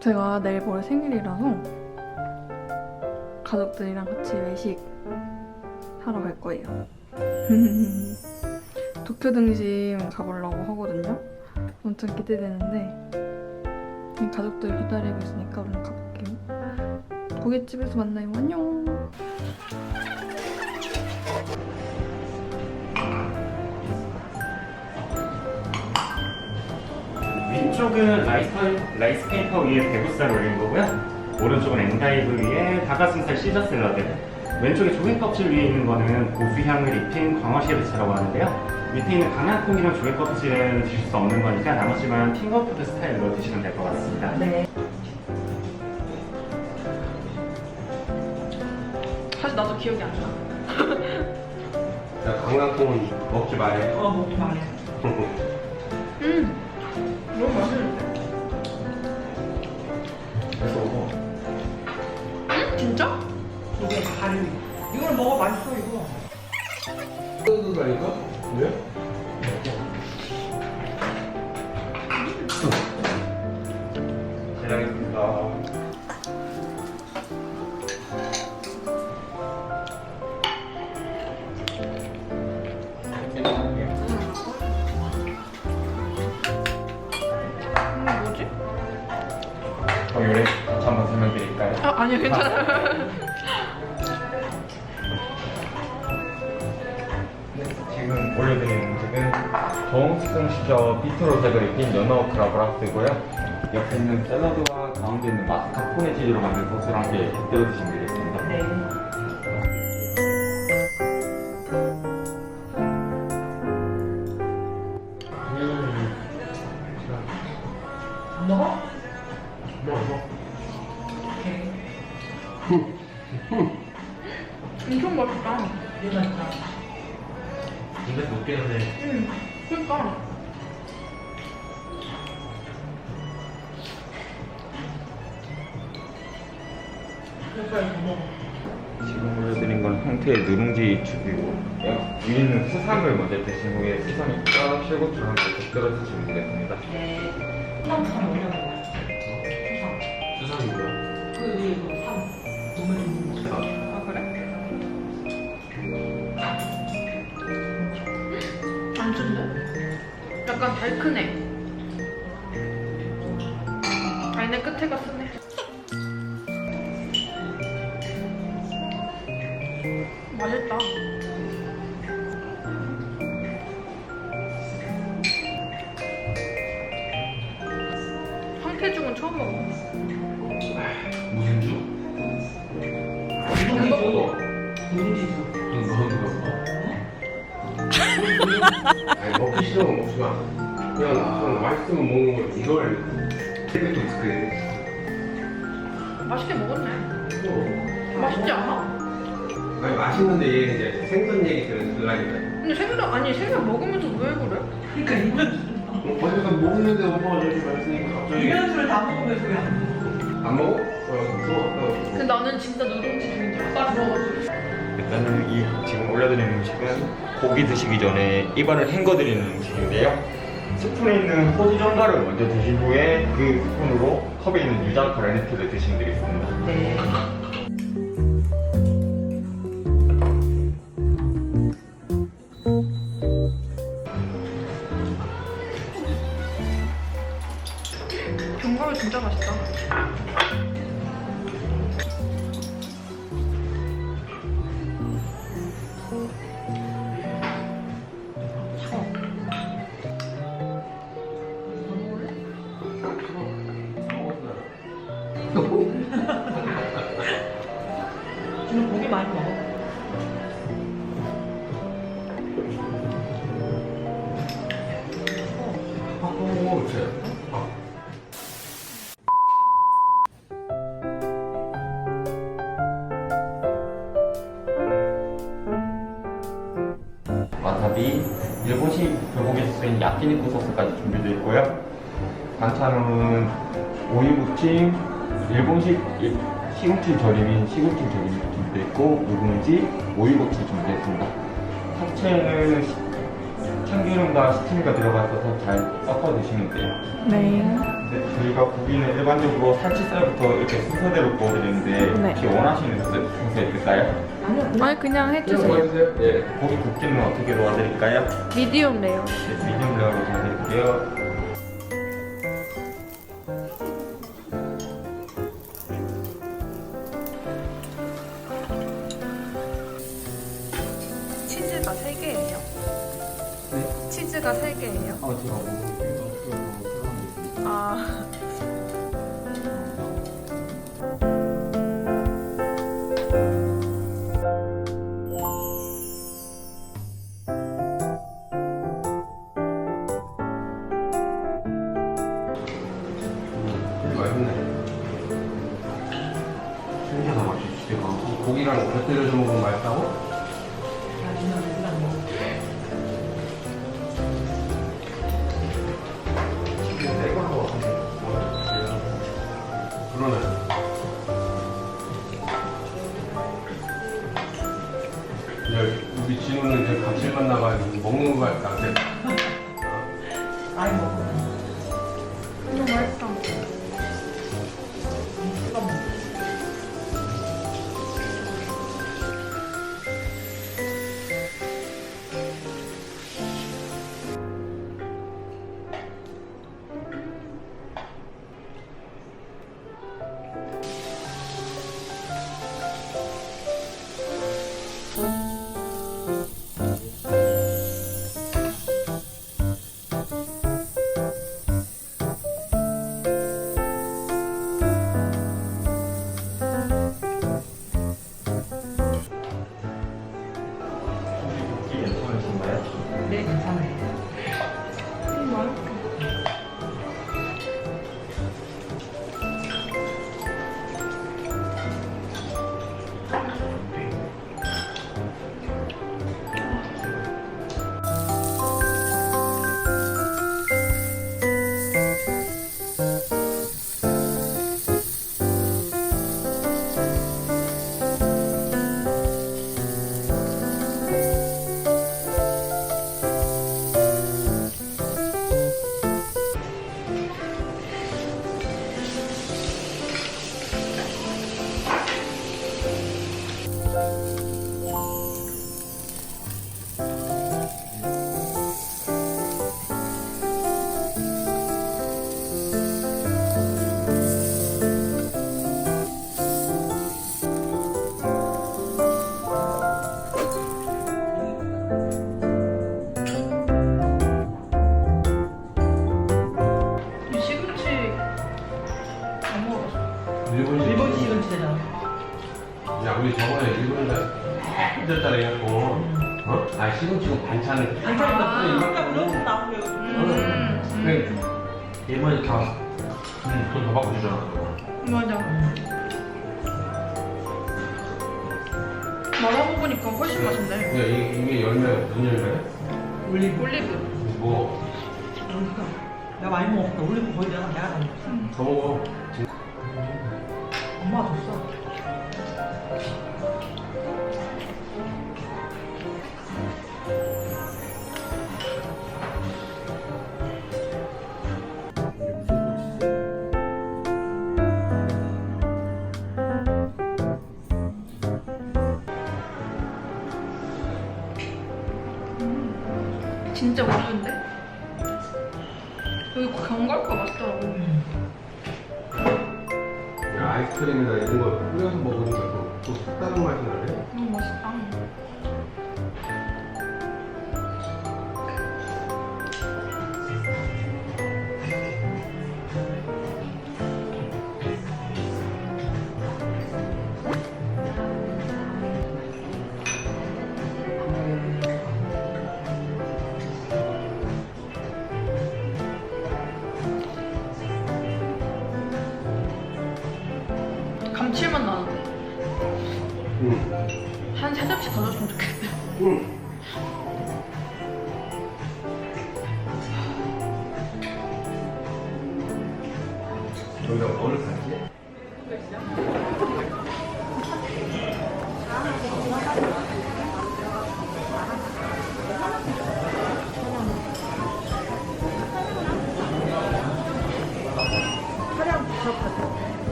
제가 내일 모레 생일이라서 가족들이랑 같이 외식 하러 갈 거예요. 도쿄 등심 가보려고 하거든요. 엄청 기대되는데 가족들 기다리고 있으니까 얼른 가볼게요. 고깃집에서 만나요. 안녕. 왼쪽은 라이스, 라이스 페이퍼 위에 배부살 올린 거고요. 오른쪽은 엔다이브 위에 닭가슴살 시저 샐러드. 왼쪽에 조개 껍질 위에 있는 거는 고수향을 입힌 광어 쉐르츠라고 하는데요. 밑에 있는 강한 콩이랑 조개 껍질은 드실 수 없는 거니까 나머지만 핑거푸드 스타일로 드시면 될 것 같습니다. 네. 사실 나도 기억이 안 나. 야, 강낭콩은 먹지 말해. 어, 먹지 말해. 음, 너무 맛있는데? 그래서 먹어. 음, 진짜? 이게 가루. 이걸 먹어 맛있어 이거. 뜯어다니까? 왜? 아, 아니요, 괜찮아요. 지금 올려드리는 음식은 정숙성 시저 비트로색을 입힌 연어 크라브라스고요. 옆에 있는 샐러드와 가운데 있는 마스카포네 치즈로 만든 소스랑 함께 곁들여 드시면 되겠습니다. 네. 먹어. 엄청 맛있다. 이게 맛있다. 근데 그러니까. 그래서 이거 먹어. 지금 올려드린 건 황태의 누룽지 죽이고 위에 있는 수삼을 먼저 드신 후에 수삼과 실고추를 함께 곁들여 드시면 되겠습니다. 네. 올려봐. 수 안 쓴데? 약간 달큰해. 아니네, 끝에가 쓰네. 맛있다. 황태죽은 처음 먹어. 무슨 주? 누룽지 줘. 너누 아니, 먹기 싫으면 먹지 마. 그냥, 그냥 맛있으면 먹는 걸 이걸 해도 어떡해. 맛있게 먹었네. 어. 맛있지 않아? 아니, 맛있는데 얘 이제 생선 얘기 들으- 들으니까. 근데 생선 아니 생선 먹으면서 왜 그래? 그러니까 이면 어, 어디서 먹는데 엄마가 저렇게 맛있으니까 갑자기. 이면수를 다 먹으면서 왜안 먹어? 안 먹어? 어, 또, 근데 나는 진짜 누룽지 중인 줄 알았어. 아빠 먹어줘. 일 단은 이 지금 올려드리는 음식은 고기 드시기 전에 입안을 헹궈드리는 음식인데요. 스푼에 있는 호주 전갈을 먼저 드신 후에 그 스푼으로 컵에 있는 유자카 레네트를 드시면 되겠습니다. 네. 견과류 진짜 맛있다. 많이 먹어. 와사비, 일본식 불고기 쓰인 야끼니쿠 소스까지 준비되어 있고요. 반찬은 오이 무침, 일본식 이- 시금치 절임인 시금치 절임이 준비되어 있고 묵은지, 오이고추. 야채는 시- 참기름과 시치미가 들어가서 잘 섞어 드시면 돼요. 네. 네, 저희가 고기는 일반적으로 살치살부터 이렇게 순서대로 구워드리는데 네. 혹시 원하시는 순서 있을까요? 아니 그냥 해주세요. 예, 고기 굽기는 어떻게 도와드릴까요? 미디움 레어. 네, 미디움 레어로 도와드릴게요. 치즈가 3개예요. 아, 제가 먹은 아. 음, 맛있네. 신기하다 맛이 진짜 이 고기랑 곁들여서 먹으면 맛있다고? 나 일본 일본 시금치잖아. 야, 우리 저번에 일본에서 힘들다 해갖고, 어? 아, 시금치고 반찬을. 반찬이 그러니까 무조건 나오고요. 음. 그래, 일본에 다, 음, 돈더 받고 주잖아. 맞아. 말아먹으니까 훨씬 맛있네. 야, 이게, 이게 열매, 무슨 열매야? 올리브. 올리브. 뭐, 그러니까. 내가 많이 먹었어. 올리브 거의 내가 내가 다 먹었어. 더 먹어. 엄마가 줬어. 진짜 올리브인데? 여기 견과류가 맛있더라고. 야, 아이스크림이나 이런 거 뿌려서 먹으니까 또, 또 색다른 맛이 나네. 너무 맛있다. 응. 여기다 뭐를 샀지?